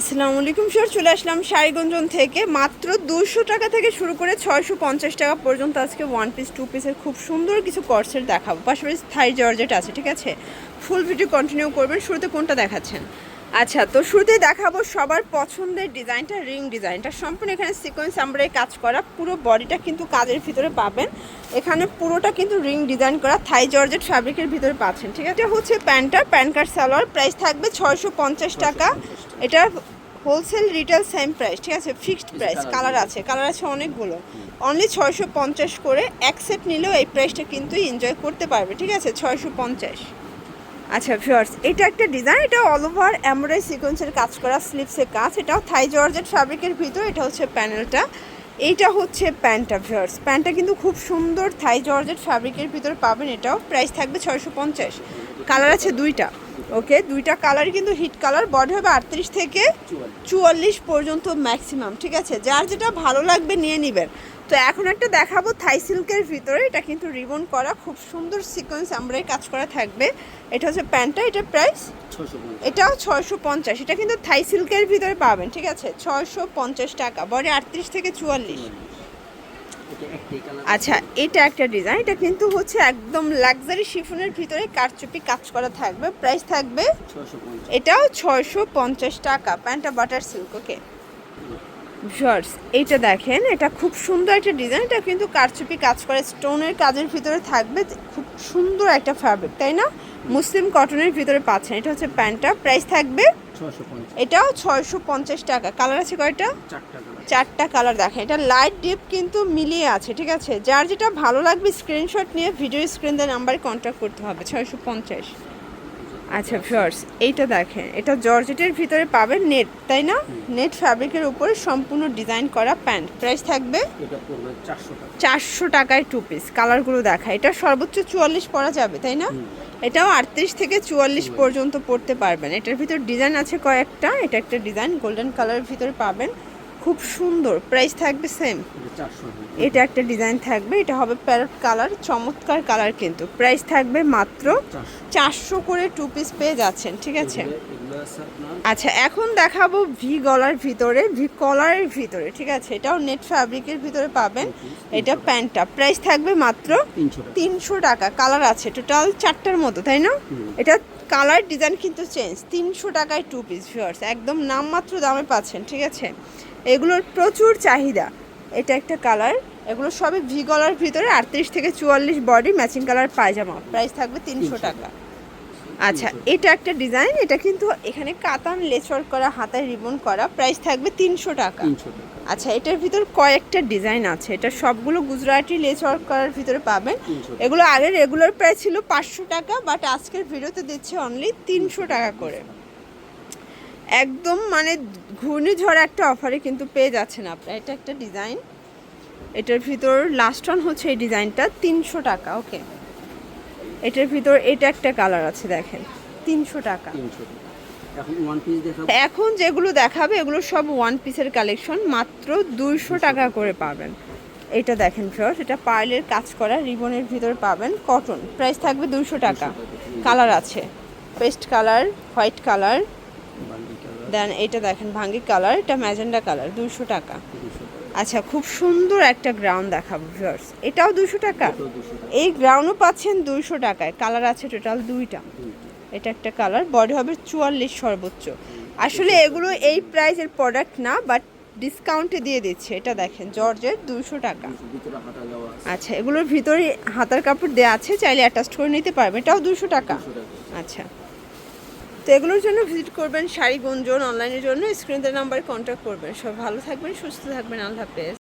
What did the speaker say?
আসসালামু আলাইকুম স্যার, চলে আসলাম শাড়িগঞ্জন থেকে। মাত্র দুশো টাকা থেকে শুরু করে ছয়শো পঞ্চাশ টাকা পর্যন্ত আজকে ওয়ান পিস টু পিসের খুব সুন্দর কিছু কর্সের দেখাবো। পাশাপাশি থাই জর্জেট আছে, ঠিক আছে? ফুল ভিডিও কন্টিনিউ করবেন, শুরুতে কোনটা দেখাচ্ছেন? আচ্ছা তো শুরুতে দেখাবো সবার পছন্দের ডিজাইনটা রিং ডিজাইনটা। সম্পূর্ণ এখানে সিকোয়েন্স আমরা কাজ করা পুরো বডিটা কিন্তু কাজের ভিতরে পাবেন। এখানে পুরোটা কিন্তু রিং ডিজাইন করা থাই জর্জেট ফ্যাব্রিকের ভিতরে পাচ্ছেন ঠিক আছে? এটা হচ্ছে প্যান্টটা প্যান্ট কার্ড সালোয়ার প্রাইস থাকবে ছয়শো পঞ্চাশ টাকা। এটা হোলসেল রিটেল সেম প্রাইস ঠিক আছে? ফিক্সড প্রাইস কালার আছে কালার আছে অনেকগুলো। অনলি ছয়শো পঞ্চাশ করে এক সেট নিলেও এই প্রাইসটা কিন্তু এনজয় করতে পারবে ঠিক আছে? ছয়শো পঞ্চাশ। আচ্ছা ভিউয়ার্স এটা একটা ডিজাইন এটা অল ওভার এমব্রয়ডারি সিকোয়েন্সের কাজ করা স্লিপসের কাজ। এটাও থাই জর্জেট ফ্যাব্রিকের ভিতর, এটা হচ্ছে প্যানেলটা এইটা হচ্ছে প্যান্টটা ভিউয়ার্স প্যান্টটা কিন্তু খুব সুন্দর থাই জর্জেট ফ্যাব্রিকের ভিতর পাবেন, এটাও প্রাইস থাকবে ছয়শো পঞ্চাশ। কালার আছে দুইটা ওকে দুইটা কালারই কিন্তু হিট কালার বডি হবে আটত্রিশ থেকে চুয়াল্লিশ পর্যন্ত ম্যাক্সিমাম ঠিক আছে? যার যেটা ভালো লাগবে, নিয়ে নেবেন। তো এখন একটা দেখাবো থাই সিল্কের ভিতরে। এটা কিন্তু রিবন করা খুব সুন্দর সিকোয়েন্স আমরাই কাজ করা থাকবে। এটা হচ্ছে প্যান্টটা এটা প্রাইস এটাও ছয়শো পঞ্চাশ। এটা কিন্তু থাই সিল্কের ভিতরে পাবেন ঠিক আছে? ছয়শো পঞ্চাশ টাকা বডি আটত্রিশ থেকে চুয়াল্লিশ। আচ্ছা এটা একটা ডিজাইন এটা কিন্তু হচ্ছে একদম লাক্সারি শিফনের ভিতরে কারচুপি কাজ করা থাকবে প্রাইস থাকবে এটাও ছয়শো পঞ্চাশ টাকা প্যান্টটা বাটার সিল্ক ওকে শর্টস এইটা দেখেন এটা খুব সুন্দর একটা ডিজাইন এটা কিন্তু কারচুপি কাজ করে স্টোনের কাজের ভিতরে থাকবে খুব সুন্দর একটা ফ্যাব্রিক তাই না? মুসলিম কটনের ভিতরে পাচ্ছেন এটা হচ্ছে প্যান্টটা প্রাইস থাকবে এটাও ছয়শো পঞ্চাশ টাকা কালার আছে কয়টা? চারটা কালার দেখেন এটা লাইট ডিপ কিন্তু মিলিয়ে আছে ঠিক আছে? যার যেটা ভালো লাগবে স্ক্রিনশট নিয়ে ভিডিও স্ক্রিন দেওয়ার নাম্বারে কন্ট্যাক্ট করতে হবে ছয়শো পঞ্চাশ। আচ্ছা ফিওর্স এইটা দেখেন। এটা জর্জেটের ভিতরে পাবেন নেট তাই না? নেট ফ্যাব্রিকের উপরে সম্পূর্ণ ডিজাইন করা প্যান্ট প্রাইস থাকবে চারশো টাকায় টু পিস কালারগুলো দেখা। এটা সর্বোচ্চ চুয়াল্লিশ পরা যাবে তাই না? এটাও আটত্রিশ থেকে চুয়াল্লিশ পর্যন্ত পড়তে পারবেন। এটার ভিতর ডিজাইন আছে কয়েকটা। এটা একটা ডিজাইন গোল্ডেন কালারের ভিতরে পাবেন। খুব সুন্দর। প্রাইস থাকবে সেম এটা একটা ডিজাইন থাকবে এটা হবে প্যারট কালার চমৎকার কালার কিন্তু। প্রাইস থাকবে মাত্র চারশো। করে টু পিস পেয়ে যাচ্ছেন ঠিক আছে? আচ্ছা এখন দেখাবো ভি গলার ভিতরে ভি কলারের ভিতরে ঠিক আছে? এটাও নেট ফ্যাব্রিকের ভিতরে পাবেন। এটা প্যান্টটা প্রাইস থাকবে মাত্র তিনশো টাকা। কালার আছে টোটাল চারটার মতো তাই না? এটা কালার ডিজাইন কিন্তু চেঞ্জ তিনশো টাকায় টু পিস ভিউয়ার্স একদম নামমাত্র দামে পাচ্ছেন ঠিক আছে? এগুলোর প্রচুর চাহিদা। এটা একটা কালার। এগুলো সবই ভি গলার ভিতরে আটত্রিশ থেকে চুয়াল্লিশ বডি ম্যাচিং কালার পায়জামা। প্রাইস থাকবে তিনশো টাকা। আচ্ছা এটা একটা ডিজাইন এটা কিন্তু এখানে কাতান লেচর করা হাতায় রিবন করা প্রাইস থাকবে তিনশো টাকা। আচ্ছা এটার ভিতর কয়েকটা ডিজাইন আছে। এটা সবগুলো গুজরাটি লেচর করার ভিতরে পাবেন। এগুলো আগে রেগুলার প্রাইস ছিল পাঁচশো টাকা বাট আজকের ভিডিওতে দিচ্ছে অনলি তিনশো টাকা করে। একদম মানে ঘূর্ণিঝড় একটা অফারে কিন্তু পেয়ে যাচ্ছেন আপনারা। এটা একটা ডিজাইন এটার ভিতর লাস্ট ওয়ান হচ্ছে এই ডিজাইনটা তিনশো টাকা ওকে এটার ভিতর এটা একটা কালার আছে দেখেন তিনশো টাকা। এখন যেগুলো দেখাবে এগুলো সব ওয়ান পিসের কালেকশন মাত্র দুইশো টাকা করে পাবেন। এটা দেখেন ফ্রেশ এটা পার্লের কাজ করা রিবনের ভিতর পাবেন কটন প্রাইস থাকবে দুইশো টাকা। কালার আছে। পেস্ট কালার হোয়াইট কালার দেন এটা দেখেন ভাঙ্গি কালার এটা ম্যাজেন্ডা কালার দুশো টাকা। আচ্ছা খুব সুন্দর একটা গ্রাউন্ড দেখাবো ভিউয়ার্স এটাও দুশো টাকা? এই গ্রাউন্ডও পাচ্ছেন দুইশো টাকায়। কালার আছে টোটাল দুইটা। এটা একটা কালার বডি হবে চুয়াল্লিশ সর্বোচ্চ। আসলে এগুলো এই প্রাইসের প্রোডাক্ট না বাট ডিসকাউন্টে দিয়ে দিচ্ছে। এটা দেখেন জর্জের দুশো টাকা। যাওয়া আছে। আচ্ছা এগুলোর ভিতরে হাতার কাপড় দেওয়া আছে চাইলে অ্যাটাচ করে নিতে পারবেন এটাও দুশো টাকা। আচ্ছা। তো এগুলোর জন্য ভিজিট করবেন, শাড়ি, গুঞ্জন অনলাইনের জন্য স্ক্রিনের নাম্বারে কন্ট্যাক্ট করবেন। সব ভালো থাকবেন, সুস্থ থাকবেন, আল্লাহ হাফেজ।